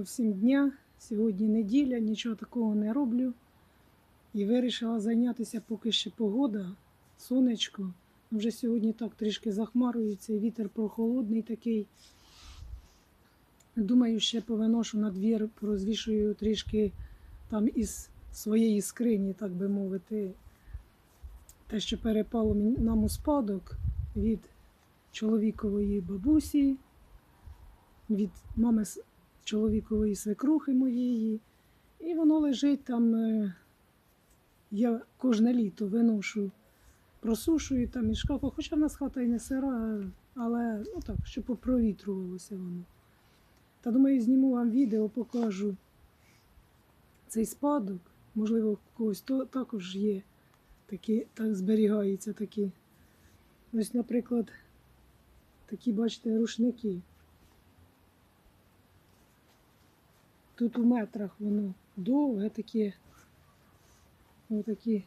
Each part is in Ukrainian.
Всім дня. Сьогодні неділя, нічого такого не роблю. І вирішила зайнятися, поки ще погода, сонечко. Вже сьогодні так трішки захмарюється, вітер прохолодний такий. Думаю, ще повиношу на двір, розвішую трішки там із своєї скрині, так би мовити, те, що перепало нам у спадок від чоловікової бабусі, від мами чоловікової свекрухи моєї. І воно лежить там. е, Я кожне літо виношу, просушую там із шкафу, хоча в нас хата і не сира, але ну так, щоб попровітрувалося воно. Та думаю, зніму вам відео, покажу цей спадок. Можливо, в когось то також є такі, так зберігаються такі. Ось, наприклад, такі, бачите, рушники. Тут у метрах воно довге таке. Отакі.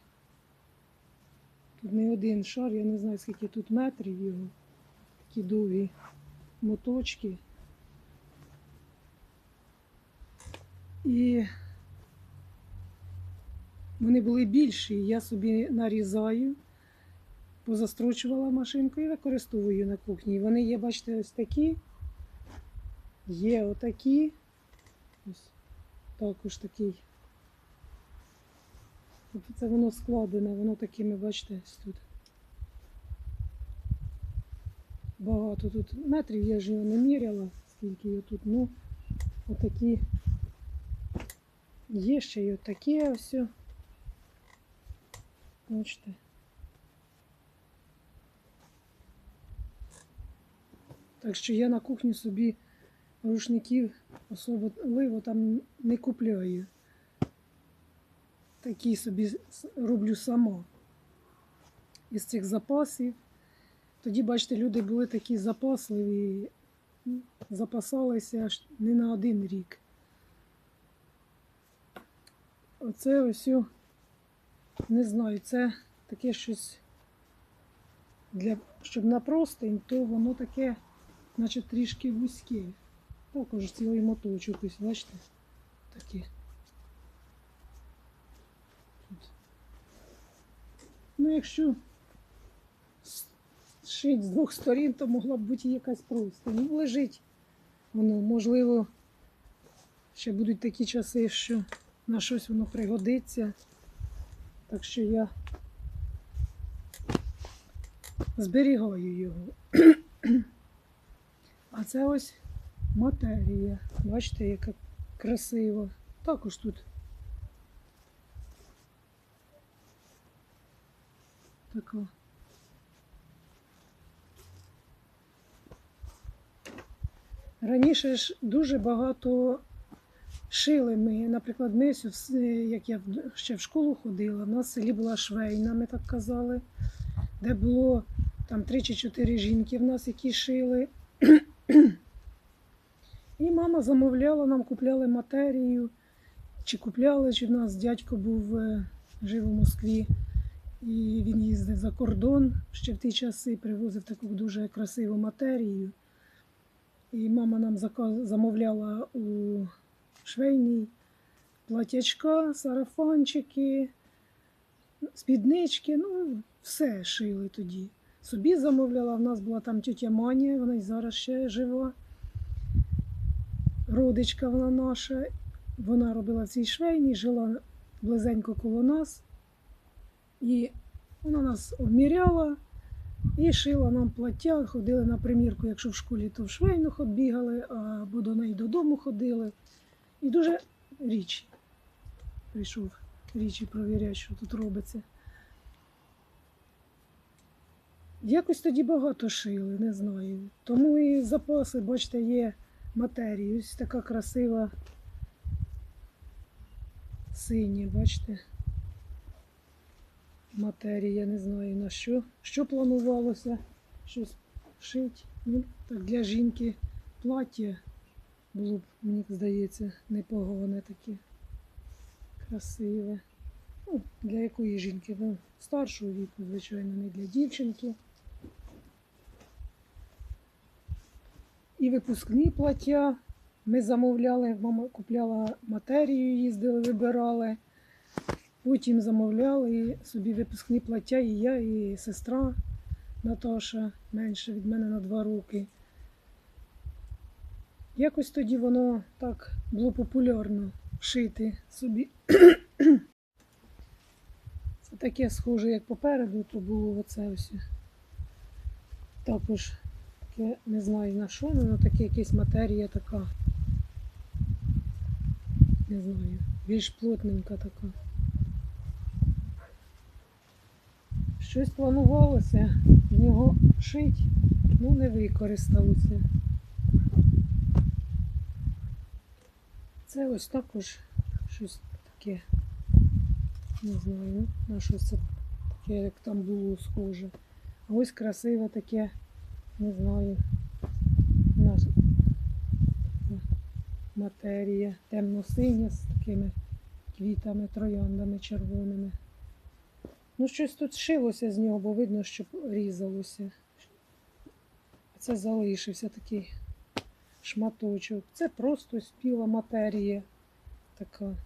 Тут не один шар, я не знаю, скільки тут метрів його. Такі довгі моточки. І вони були більші. Я собі нарізаю, позастрочувала машинку і використовую на кухні. Вони є, бачите, ось такі. Є отакі. Ось також такий. Тобто Це воно складене, воно такими, бачите, тут. Багато тут метрів, я ж його не міряла, скільки його тут. Ну, отакі. Є ще й отакі ось. Бачите. Так що я на кухні собі рушників особливо там не купляю. Такі собі роблю сама із цих запасів. Тоді, бачите, люди були такі запасливі, запасалися аж не на один рік. Оце ось, не знаю, це таке щось для, щоб на простень, то воно таке, наче трішки вузьке. Також цілий моточок, ось, бачите, такі. Ну, якщо шить з двох сторін, то могла б бути якась просто. Ну, лежить воно, можливо, ще будуть такі часи, що на щось воно пригодиться. Так що я зберігаю його. А це ось матерія. Бачите, яка красива. Також тут така. Раніше ж дуже багато шили ми. Наприклад, ми, як я ще в школу ходила, в нас в селі була швейна, ми так казали, де було там три чи чотири жінки в нас, які шили. І мама замовляла, нам купляли матерію, чи купляли, чи в нас дядько був е, жив у Москві, і він їздив за кордон ще в ті часи, привозив таку дуже красиву матерію. І мама нам замовляла у швейній платячка, сарафанчики, спіднички, ну, все шили тоді. Собі замовляла, в нас була там тітя Маня, вона й зараз ще жива. Родичка вона наша. Вона робила в цій швейні, жила близенько коло нас. І вона нас обміряла і шила нам плаття, ходили на примірку, якщо в школі, то в швейну бігали, або до неї додому ходили. І дуже річ прийшов річі провіряти, що тут робиться. Якось тоді багато шили, не знаю. Тому і запаси, бачите, є матерії. Ось така красива синя, бачите. Матерія, не знаю на що. Що планувалося щось шити. Ну, так для жінки плаття було б, мені здається, непогане таке. Красиве. Ну, для якої жінки? Ну, старшого віку, звичайно, не для дівчинки. І випускні плаття Ми замовляли, мама купляла матерію, їздили, вибирали. Потім замовляли собі випускні плаття і я, і сестра Наташа, менше від мене на два роки. Якось тоді воно так було популярно шити собі. Це таке схоже, як попереду, то було оце ось. Також таке, не знаю на що, але таке якась матерія така. Не знаю, більш плотненька така. Щось планувалося в нього шить, ну не використалося. Це ось також щось таке. Не знаю, ну, на щось це таке, як там було схоже. А ось красиве таке, не знаю. На матерія темно-синя з такими квітами, трояндами червоними. Ну, щось тут шилося з нього, бо видно, що різалося. Це залишився такий шматочок. Це просто спіла матерія така.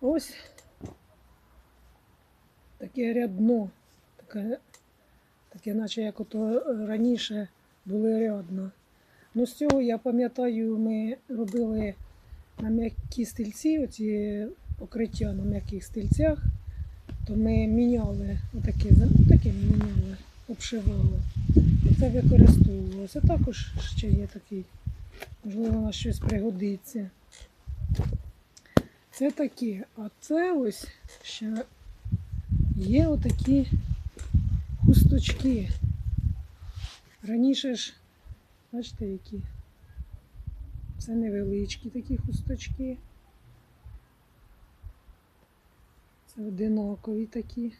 Ось таке рядно, таке, таке наче як ото раніше були рядна. Ну, з цього я пам'ятаю, ми робили на м'які стільці, оці покриття на м'яких стільцях, то ми міняли отакі, ну, такі міняли, обшивали. Це використовувалося. Також ще є такий, можливо, на щось пригодиться. Це таке. А це ось ще є отакі хусточки. Раніше ж, бачите, які. Це невеличкі такі хусточки. Це одинакові такі.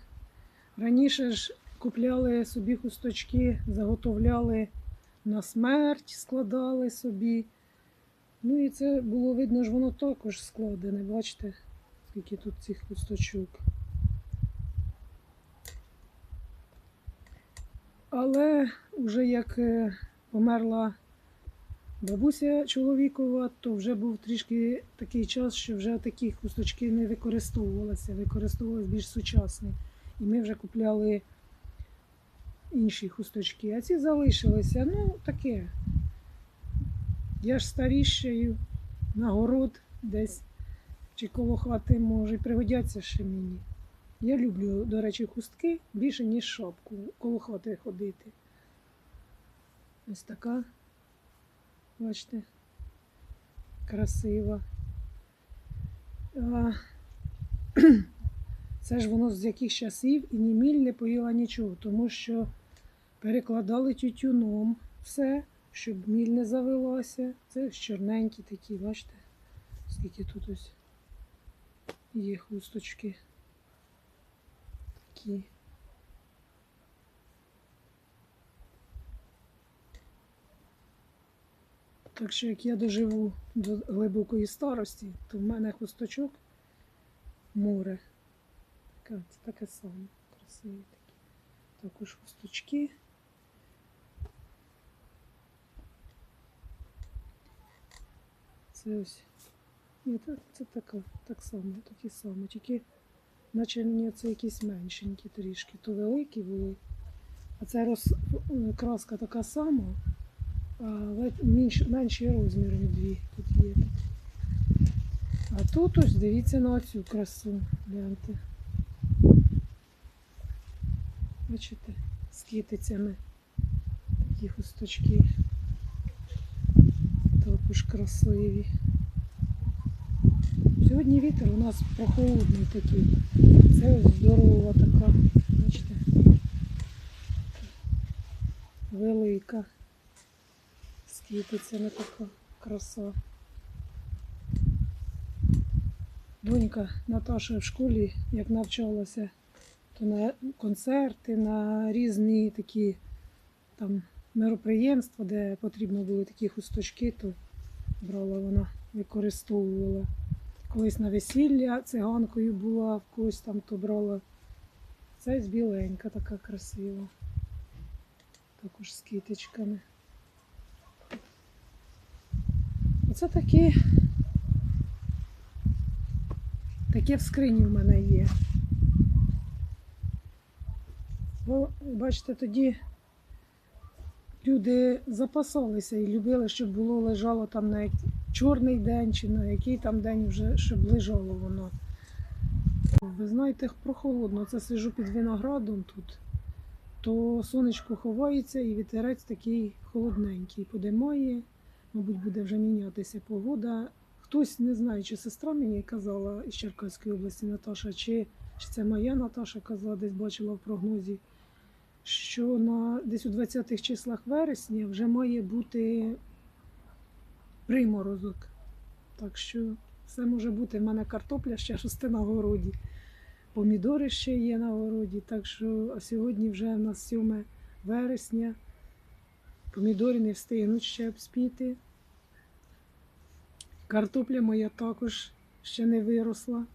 Раніше ж купляли собі хусточки, заготовляли на смерть, складали собі. Ну і це було видно, що воно також складене, бачите, скільки тут цих хусточок. Але вже як е, померла бабуся чоловікова, то вже був трішки такий час, що вже такі хусточки не використовувалися, використовувалися більш сучасні. І ми вже купляли інші хусточки. А ці залишилися, ну, таке. Я ж старішаю, на город десь чи коло хати може, пригодяться ще мені. Я люблю, до речі, хустки більше, ніж шапку, коло хати ходити. Ось така, бачите, красива. Це ж воно з яких часів і ні міль не поїла нічого, тому що перекладали тютюном все щоб міль не завелася. Це чорненькі такі, бачите, скільки тут ось є хусточки. Такі. Так що як я доживу до глибокої старості, то в мене хусточок море. Таке, це таке саме красиві такі. Також хусточки. Це ось. Ні, це, це така, так само, такі самі. Тільки, наче це якісь меншенькі трішки, то великі були. А це роз, краска така сама, але менш, менші розміри дві тут є. А тут ось дивіться на цю красу. Гляньте. Бачите, з китицями такі хусточки. Також красиві. Сьогодні вітер у нас прохолодний такий. Це ось здорова така, бачите, велика. З квітицями така краса. Донька Наташа в школі, як навчалася, то на концерти, на різні такі там мероприємства, де потрібно були такі хусточки, то брала вона, використовувала. Колись на весілля циганкою була, в когось там то брала. Це біленька така красива. Також з китичками. Оце такі. Таке в скрині в мене є. Бо, бачите, тоді люди запасалися і любили, щоб було лежало там на як- чорний день чи на який там день вже, щоб лежало воно. Ви знаєте, прохолодно. Це сижу під виноградом тут, то сонечко ховається і вітерець такий холодненький. Подимає, мабуть, буде вже мінятися погода. Хтось не знаю, чи сестра мені казала із Черкаської області Наташа, чи, чи це моя Наташа казала, десь бачила в прогнозі, що на десь у 20-х числах вересня вже має бути приморозок. Так що все може бути. В мене картопля ще росте на городі. Помідори ще є на городі. Так що а сьогодні вже в нас 7 вересня. Помідори не встигнуть ще обспіти. Картопля моя також ще не виросла.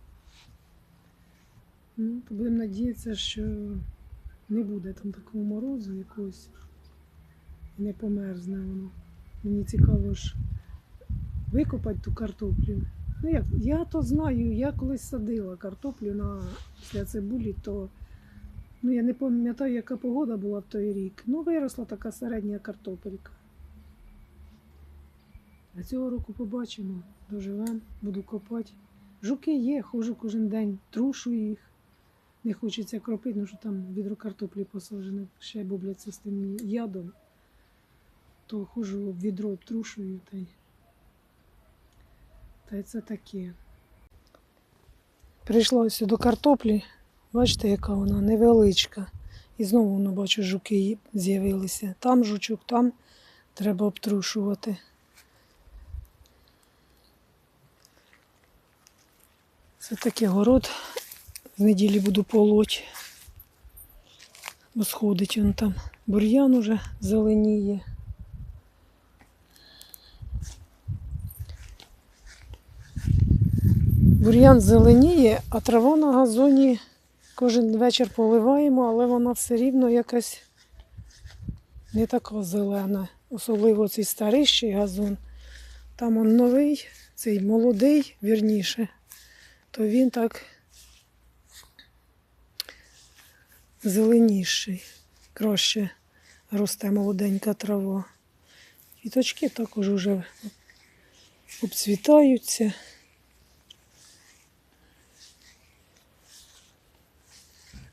Ну, то будемо надіятися, що не буде там такого морозу якогось. І не померзне воно. Мені цікаво ж викопати ту картоплю. Ну як, я то знаю, я колись садила картоплю на після цибулі, то ну, я не пам'ятаю, яка погода була в той рік. Ну, виросла така середня картопелька. А цього року побачимо, доживемо, буду копати. Жуки є, ходжу кожен день, трушу їх. Не хочеться кропити, ну що там відро картоплі посаджене, ще бубляться з тим ядом. То ходжу відро обтрушую та й. Та й це таке. Прийшла ось до картоплі. Бачите, яка вона невеличка. І знову воно бачу, жуки з'явилися. Там жучок, там треба обтрушувати. Це таке город. В неділі буду полоть. Бо сходить він там. Бур'ян уже зеленіє. Бур'ян зеленіє, а трава на газоні кожен вечір поливаємо, але вона все рівно якась не така зелена. Особливо цей старіший газон. Там он новий, цей молодий, вірніше, то він так зеленіший. Краще росте молоденька трава. Квіточки також вже обцвітаються.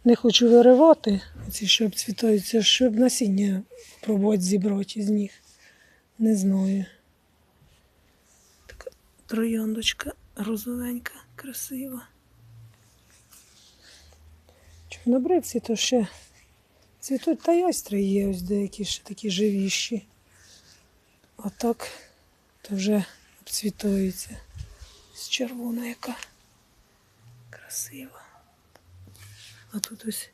Не хочу виривати ці, що обцвітаються, щоб насіння пробувати зібрати із них. Не знаю. Така трояндочка розовенька, красива. Чорнобривці то ще цвітуть, та й айстри є ось деякі ще такі живіші. А так то вже обцвітаються. З червона яка красива. А тут ось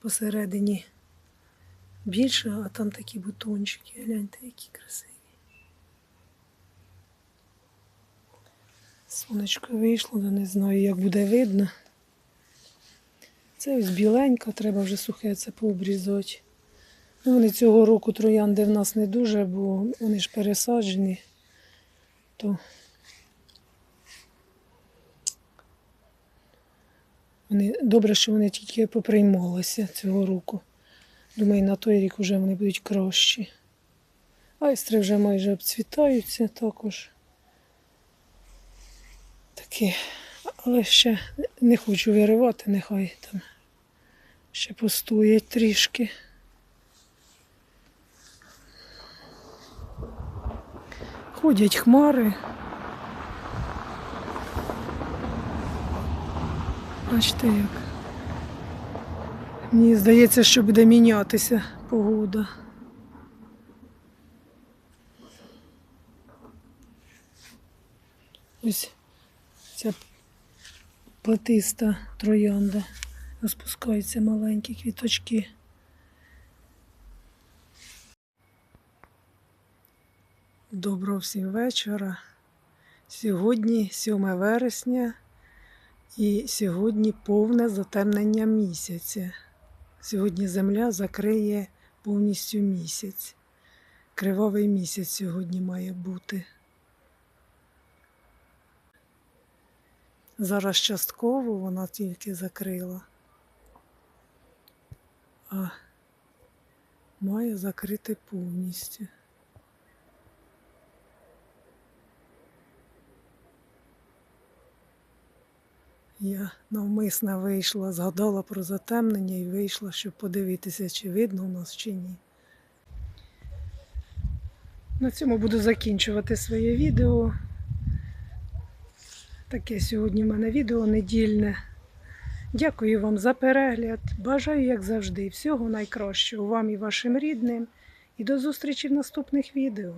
посередині більше, а там такі бутончики. Гляньте, які красиві. Сонечко вийшло, але не знаю, як буде видно. Це ось біленька, треба вже сухе це пообрізати. Ну, вони цього року троянди в нас не дуже, бо вони ж пересаджені. То Вони, добре, що вони тільки поприймалися цього року. Думаю, на той рік вже вони будуть кращі. Айстри вже майже обцвітаються також. Такі, але ще не хочу виривати, нехай там ще постоять трішки. Ходять хмари. Бачите як. Мені здається, що буде мінятися погода. Ось ця плетиста троянда. Розпускаються маленькі квіточки. Доброго всім вечора. Сьогодні 7 вересня. І сьогодні повне затемнення місяця. Сьогодні земля закриє повністю місяць. Кривавий місяць сьогодні має бути. Зараз частково вона тільки закрила, а має закрити повністю. Я навмисно вийшла, згадала про затемнення і вийшла, щоб подивитися, чи видно у нас чи ні. На цьому буду закінчувати своє відео. Таке сьогодні в мене відео недільне. Дякую вам за перегляд. Бажаю, як завжди, всього найкращого вам і вашим рідним. І до зустрічі в наступних відео.